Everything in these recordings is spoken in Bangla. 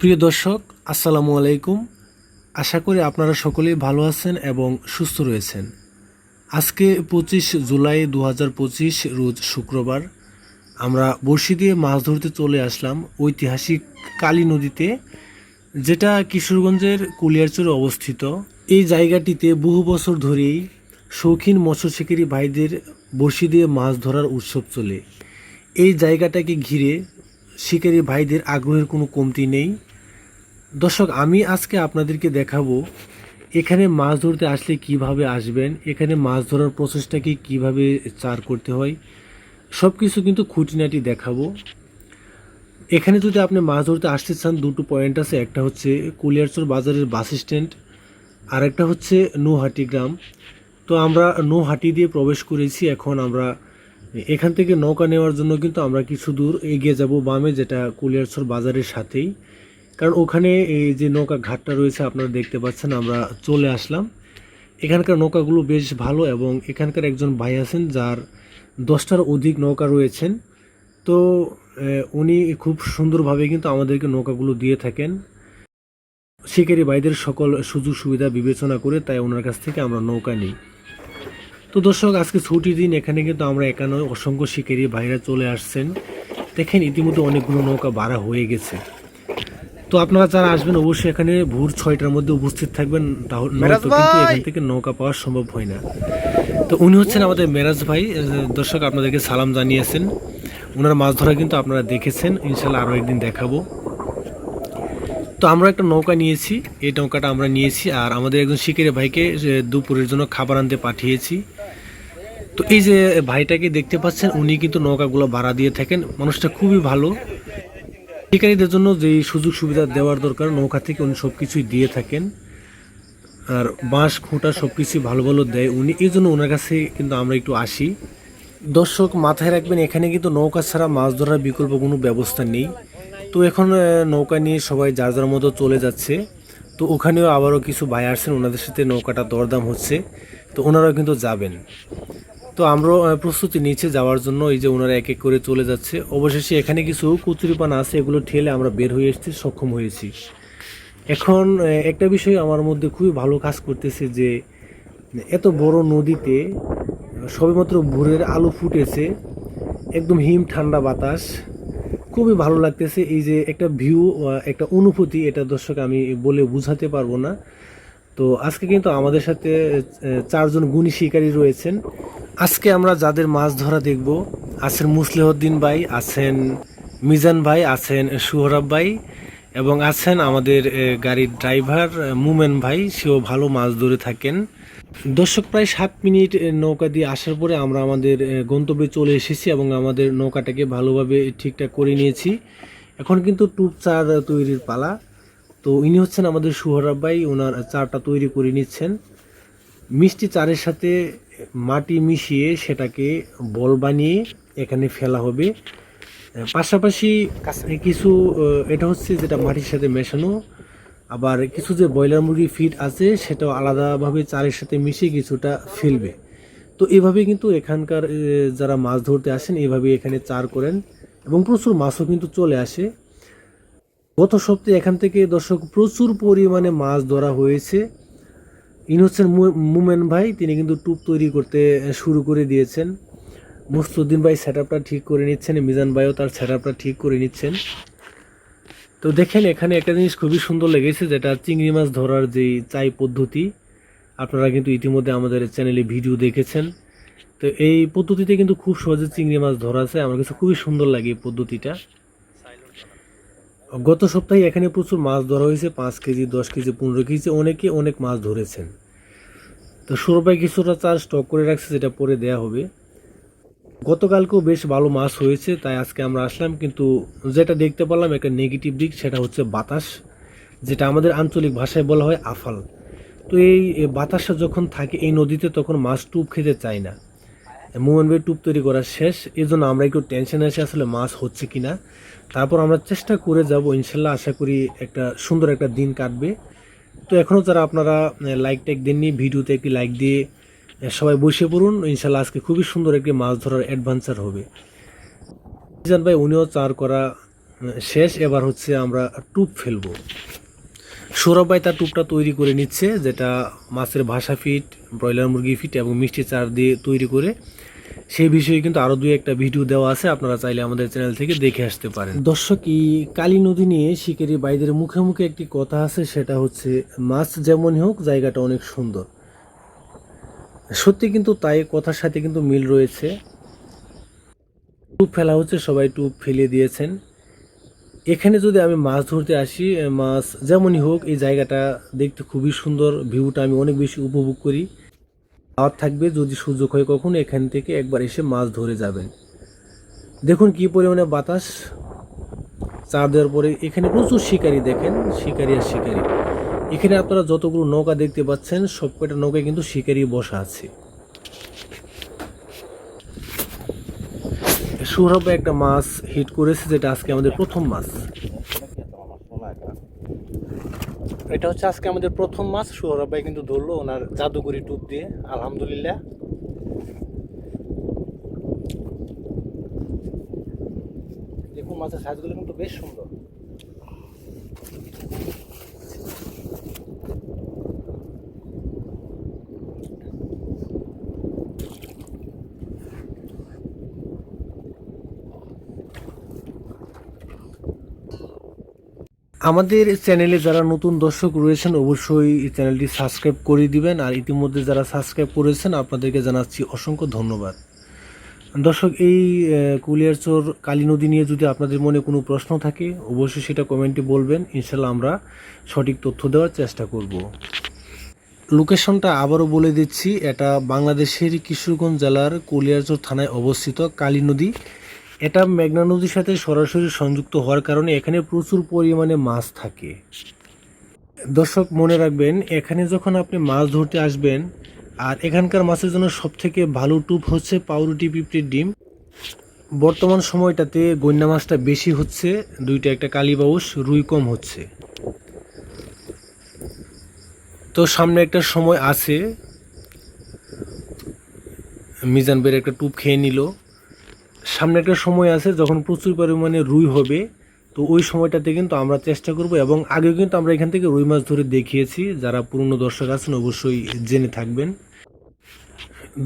প্রিয় দর্শক, আসসালামু আলাইকুম। আশা করি আপনারা সকলেই ভালো আছেন এবং সুস্থ রয়েছেন। আজকে পঁচিশ জুলাই দু রোজ শুক্রবার। আমরা বড়শি দিয়ে মাছ ধরতে চলে আসলাম ঐতিহাসিক কালী নদীতে। যেটা কিশোরগঞ্জের কুলিয়ারচরে অবস্থিত, এই জায়গাটিতে বহু বছর ধরেই শৌখিন মৎস্য শিকারী ভাইদের বড়শি দিয়ে মাছ ধরার উৎসব চলে। এই জায়গাটাকে ঘিরে শিকারী ভাইদের আগ্রহের কোনো কমতি নেই। দর্শক, আমি আজকে আপনাদেরকে দেখাবো এখানে মাছ ধরতে আসলে কীভাবে আসবেন, এখানে মাছ ধরার প্রসেসটাকে কীভাবে চার করতে হয় সব কিছু কিন্তু খুঁটিনাটি দেখাবো। এখানে যদি আপনি মাছ ধরতে আসতে চান, দুটো পয়েন্ট আছে। একটা হচ্ছে কুলিয়ারচর বাজারের বাস স্ট্যান্ড আর একটা হচ্ছে নৌহাটি গ্রাম। তো আমরা নৌহাটি দিয়ে প্রবেশ করেছি। এখন আমরা এখান থেকে নৌকা নেওয়ার জন্য কিন্তু আমরা কিছু দূর এগিয়ে যাব বামে, যেটা কুলিয়ারচর বাজারের সাথেই। কারণ ওখানে এই যে নৌকা ঘাটটা রয়েছে, আপনারা দেখতে পাচ্ছেন, আমরা চলে আসলাম। এখানকার নৌকাগুলো বেশ ভালো এবং এখানকার একজন ভাই আছেন, যার দশটার অধিক নৌকা রয়েছেন। তো উনি খুব সুন্দরভাবে কিন্তু আমাদেরকে নৌকাগুলো দিয়ে থাকেন। শিকারী ভাইদের সকল সুযোগ সুবিধা বিবেচনা করে তাই ওনার কাছ থেকে আমরা নৌকা নিই। তো দর্শক আজকে ছুটির দিন এখানে কিন্তু আমরা এখানে অসংখ্য শিকারী ভাইরা চলে আসছেন। দেখেন ইতিমধ্যে অনেকগুলো নৌকা ভাড়া হয়ে গেছে। তো আপনারা যারা আসবেন অবশ্যই এখানে ভোর ছয়টার মধ্যে উপস্থিত থাকবেন। তাহলে কিন্তু এখান থেকে নৌকা পাওয়া সম্ভব হয় না। তো উনি হচ্ছেন আমাদের মেরাজ ভাই। দর্শক আপনাদেরকে সালাম জানিয়েছেন। ওনার মাছ ধরা কিন্তু আপনারা দেখেছেন। ইনশাল্লাহ আরও একদিন দেখাবো। তো আমরা একটা নৌকা নিয়েছি। এই নৌকাটা আমরা নিয়েছি আর আমাদের একজন শিকারি ভাইকে দুপুরের জন্য খাবার আনতে পাঠিয়েছি। তো এই যে ভাইটাকে দেখতে পাচ্ছেন, উনি কিন্তু নৌকাগুলো ভাড়া দিয়ে থাকেন। মানুষটা খুবই ভালো। শিকারীদের জন্য যেই সুযোগ সুবিধা দেওয়ার দরকার, নৌকা থেকে উনি সব কিছুই দিয়ে থাকেন। আর বাঁশ, খুঁটা সব কিছুই ভালো ভালো দেয় উনি। এই জন্য ওনার কাছে কিন্তু আমরা একটু আসি। দর্শক, মাথায় রাখবেন, এখানে কিন্তু নৌকা ছাড়া মাছ ধরার বিকল্প কোনো ব্যবস্থা নেই। তো এখন নৌকা নিয়ে সবাই যার যার মতো চলে যাচ্ছে। তো ওখানেও আবারও কিছু ভাই আসছেন, ওনাদের সাথে নৌকাটা দরদাম হচ্ছে। তো ওনারাও কিন্তু যাবেন। তো আমরাও প্রস্তুতি নিচ্ছে যাওয়ার জন্য, এই যে ওনারা এক এক করে চলে যাচ্ছে। অবশেষে এখানে কিছু কচুরিপানা আছে, এগুলো ঠেলে আমরা বের হয়ে এসেছি সক্ষম হয়েছি। এখন একটা বিষয় আমার মধ্যে খুবই ভালো কাজ করতেছে যে, এত বড় নদীতে সবেমাত্র ভোরের আলো ফুটেছে, একদম হিম ঠান্ডা বাতাস। খুবই ভালো লাগতেছে এই যে একটা ভিউ একটা অনুভূতি এটা দর্শক আমি বলে বোঝাতে পারব না। তো আজকে কিন্তু আমাদের সাথে চারজন গুণী শিকারী রয়েছেন। আজকে আমরা যাদের মাছ ধরা দেখব, আছেন মুসলিহদ্দিন ভাই, আছেন মিজান ভাই, আছেন সুহরাব ভাই এবং আছেন আমাদের গাড়ির ড্রাইভার মুমেন ভাই, সেও ভালো মাছ ধরে থাকেন। দর্শক প্রায় সাত মিনিট নৌকা দিয়ে আসার পরে আমরা আমাদের গন্তব্যে চলে এসেছি এবং আমাদের নৌকাটাকে ভালোভাবে ঠিকঠাক করে নিয়েছি। এখন কিন্তু টুপ চার তৈরির পালা। তো ইনি হচ্ছেন আমাদের সুহরাব ভাই ওনার চারটা তৈরি করে নিচ্ছেন। মিষ্টি চারের সাথে মাটি মিশিয়ে সেটাকে বল বানিয়ে এখানে ফেলা হবে। পাশাপাশি কিছু। এটা হচ্ছে যেটা মাটির সাথে মেশানো। আবার কিছু যে ব্রয়লার মুরগি ফিট আছে, সেটাও আলাদাভাবে চারের সাথে মিশিয়ে কিছুটা ফেলবে। তো এভাবে কিন্তু এখানকার যারা মাছ ধরতে আসেন এভাবে এখানে চার করেন এবং প্রচুর মাছও কিন্তু চলে আসে। গত সপ্তাহে এখান থেকে দর্শক প্রচুর পরিমাণে মাছ ধরা হয়েছে। ইনি হচ্ছেন মুমেন ভাই, তিনি কিন্তু টুপ তৈরি করতে শুরু করে দিয়েছেন। মুস্তুদ্দিন ভাই সেট ঠিক করে নিচ্ছেন, মিজান ভাইও তার সেট ঠিক করে নিচ্ছেন। তো দেখেন, এখানে একটা জিনিস খুবই সুন্দর লেগেছে, যেটা চিংড়ি মাছ ধরার যেই চাই পদ্ধতি, আপনারা কিন্তু ইতিমধ্যে আমাদের চ্যানেলে ভিডিও দেখেছেন। তো এই পদ্ধতিতে কিন্তু খুব সহজে চিংড়ি মাছ ধরা আছে আমার কাছে খুবই সুন্দর লাগে এই পদ্ধতিটা। গত সপ্তাহে এখানে প্রচুর মাছ ধরা হয়েছে, পাঁচ কেজি, দশ কেজি, পনেরো কেজি, অনেকে অনেক মাছ ধরেছেন। তো সৌরভাই কিছুটা চার স্টক করে রাখছে, যেটা পরে দেয়া হবে। গতকালকেও বেশ ভালো মাছ হয়েছে, তাই আজকে আমরা আসলাম, কিন্তু যেটা দেখতে পেলাম একটা নেগেটিভ দিক, সেটা হচ্ছে বাতাস, যেটা আমাদের আঞ্চলিক ভাষায় বলা হয় আফাল। তো এই বাতাসটা যখন থাকে এই নদীতে, তখন মাছ টুপ খেতে চায় না। মোহন ভাই টুপ তৈরি করা শেষ এই জন্য আমরা একটু টেনশন আছে, আসলে মাছ হচ্ছে কি না তারপর আমরা চেষ্টা করে যাব, ইনশাল্লাহ আশা করি একটা সুন্দর একটা দিন কাটবে। তো এখনও যারা আপনারা লাইক টাইক দেননি, ভিডিওতে একটি লাইক দিয়ে সবাই বসে পড়ুন। ইনশাল্লাহ আজকে খুবই সুন্দর একটি মাছ ধরার অ্যাডভেঞ্চার হবে। মিজান ভাই, উনিও চার করা শেষ। এবার হচ্ছে আমরা টুপ ফেলব। সৌরভ ভাই তার টুপটা তৈরি করে নিচ্ছে, যেটা মাছের ভাষা ফিট ব্রয়লার মুরগি ফিট এবং মিষ্টি চার দিয়ে তৈরি করে। সেই বিষয়ে কিন্তু আরও দুই একটা ভিডিও দেওয়া আছে, আপনারা চাইলে আমাদের চ্যানেল থেকে দেখে আসতে পারেন। দর্শক, এই কালী নদী নিয়ে শিকারি বাইদের মুখে মুখে একটি কথা আছে, সেটা হচ্ছে মাছ যেমনই হোক, জায়গাটা অনেক সুন্দর। সত্যি কিন্তু তাই কথার সাথে কিন্তু মিল রয়েছে। টুপ ফেলা হচ্ছে, সবাই টুপ ফেলে দিয়েছেন। এখানে যদি আমি মাছ ধরতে আসি মাছ যেমনই হোক, এই জায়গাটা দেখতে খুবই সুন্দর, ভিউটা আমি অনেক বেশি উপভোগ করি। আর থাকবে যদি সুযোগ হয় কখনো, এখান থেকে একবার এসে মাছ ধরে যাবেন। দেখুন কি পরিমাণে বাতাস। চার দেওয়ার পরে এখানে প্রচুর শিকারি দেখেন, শিকারি আর শিকারি। এখানে আপনারা যতগুলো নৌকা দেখতে পাচ্ছেন সবকটা নৌকায় কিন্তু শিকারি বসা আছে। সৌরভ একটা মাছ হিট করেছে, যেটা আজকে আমাদের প্রথম মাছ। এটা হচ্ছে আজকে আমাদের প্রথম মাছ। সৌরভ ভাই কিন্তু ধরলো ওনার জাদুকরি টুপ দিয়ে, আলহামদুলিল্লাহ। দেখুন মাছের সাইজগুলো কিন্তু বেশ সুন্দর। আমাদের চ্যানেলে যারা নতুন দর্শক রয়েছেন, অবশ্যই চ্যানেলটি সাবস্ক্রাইব করে দিবেন। আর ইতিমধ্যে যারা সাবস্ক্রাইব করেছেন, আপনাদেরকে জানাচ্ছি অসংখ্য ধন্যবাদ। দর্শক, এই কুলিয়ারচর কালী নদী নিয়ে যদি আপনাদের মনে কোনো প্রশ্ন থাকে, অবশ্যই সেটা কমেন্টে বলবেন। ইনশাল্লাহ আমরা সঠিক তথ্য দেওয়ার চেষ্টা করব। লোকেশনটা আবারও বলে দিচ্ছি, এটা বাংলাদেশের কিশোরগঞ্জ জেলার কুলিয়ারচর থানায় অবস্থিত কালী নদী। এটা মেঘনা নদীর সাথে সরাসরি সংযুক্ত হওয়ার কারণে এখানে প্রচুর পরিমাণে মাছ থাকে। দর্শক, মনে রাখবেন, এখানে যখন আপনি মাছ ধরতে আসবেন, আর এখানকার মাছের জন্য সবথেকে ভালো টুপ হচ্ছে পাউরুটি, পিঁপড়ির ডিম। বর্তমান সময়টাতে গন্যা মাছটা বেশি হচ্ছে, দুইটা একটা কালীবাউস রুই কম হচ্ছে। তো সামনে একটা সময় আছে। মিজান বের একটা টুপ খেয়ে নিল। সামনে একটা সময় আছে যখন প্রচুর পরিমাণে রুই হবে, তো ওই সময়টাতে কিন্তু আমরা চেষ্টা করব এবং আগেও কিন্তু আমরা এখান থেকে রুই মাছ ধরে দেখিয়েছি। যারা পুরনো দর্শক আছেন অবশ্যই জেনে থাকবেন।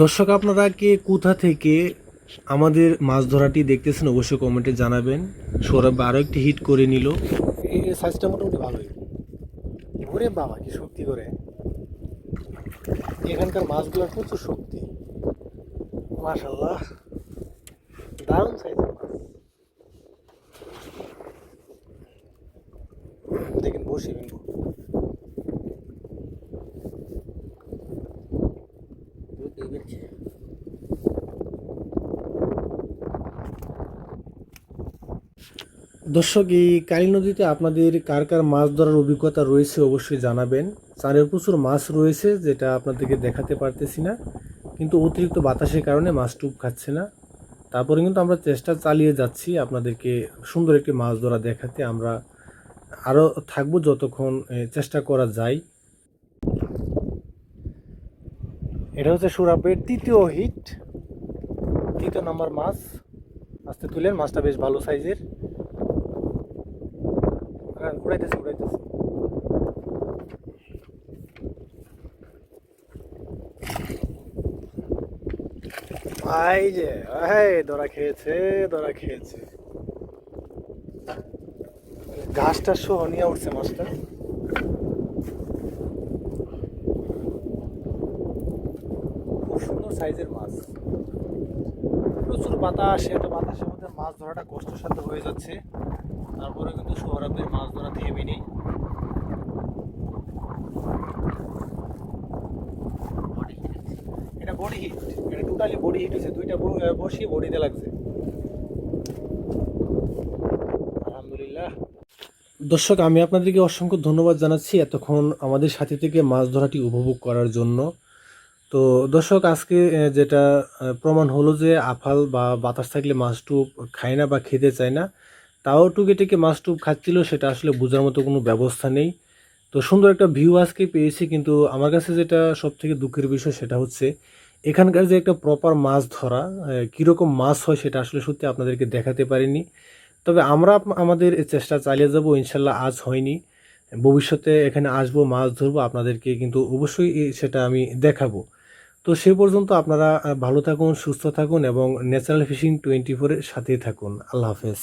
দর্শক, আপনারা কে কোথা থেকে আমাদের মাছ ধরাটি দেখতেছেন অবশ্যই কমেন্টে জানাবেন। সৌরভ আরও একটি হিট করে নিল। এই সাইজটা মোটামুটি ভালোই। ওরে বাবা, কি শক্তি করে। এখানকার মাছগুলোর প্রচুর শক্তি। মাশাল্লাহ দারুণ সাইজের মাছ দেখেন বসে বিন্দু দর্শক, এই কালী নদীতে আপনাদের কার কার মাছ ধরার অভিজ্ঞতা রয়েছে অবশ্যই জানাবেন। চারের প্রচুর মাছ রয়েছে, যেটা আপনাদেরকে দেখাতে পারতেছি না। কিন্তু অতিরিক্ত বাতাসের কারণে মাছ টুপ খাচ্ছে না। তারপরে কিন্তু আমরা চেষ্টা চালিয়ে যাচ্ছি আপনাদেরকে সুন্দর একটি মাছ ধরা দেখাতে। আমরা আরও থাকব যতক্ষণ চেষ্টা করা যায়। এটা হচ্ছে সুরাবের তৃতীয় হিট, তৃতীয় নাম্বার মাছ। আস্তে তুলেন, মাছটা বেশ ভালো সাইজের। হ্যাঁ উড়াইতেছে উড়াইতেছে। এই যে, এই ধরা খেয়েছে ধরা খেয়েছে। ঘাসটা সহ নিয়ে উঠছে মাছটা। খুব সুন্দর সাইজের মাছ। প্রচুর বাতাস, এত বাতাসের মধ্যে মাছ ধরাটা কষ্টসাধ্য হয়ে যাচ্ছে। তারপরে কিন্তু সৌরভের মাছ ধরা থেমে নেই এটা body heat totally body heat দুইটা বসি বডিতে লাগছে। আলহামদুলিল্লাহ। দর্শক, আমি আপনাদেরকে অসংখ্য ধন্যবাদ জানাচ্ছি এতক্ষণ আমাদের সাথে থেকে মাছ ধরাটি উপভোগ করার জন্য। তো দর্শক, আজকে যেটা প্রমাণ হলো যে আফাল বা বাতাস থাকলে মাছ টুপ খায় না বা খেতে চায় না, তাও টুকে টেকে মাছ টুপ খাচ্ছিল, সেটা আসলে বোঝার মতো কোনো ব্যবস্থা নেই। তো সুন্দর একটা ভিউ আজকে পেয়েছি, কিন্তু আমার কাছে যেটা সব থেকে দুঃখের বিষয় সেটা হচ্ছে এখানকার যে একটা প্রপার মাছ ধরা কীরকম মাছ হয় সেটা আসলে সত্যি আপনাদেরকে দেখাতে পারিনি। তবে আমরা আমাদের চেষ্টা চালিয়ে যাব, ইনশাল্লাহ আজ হয়নি। ভবিষ্যতে এখানে আসব, মাছ ধরবো, আপনাদেরকে কিন্তু অবশ্যই সেটা আমি দেখাবো। তো সে পর্যন্ত আপনারা ভালো থাকুন, সুস্থ থাকুন এবং ন্যাচারাল ফিশিং টোয়েন্টি ফোরের সাথেই থাকুন। আল্লাহ হাফেজ।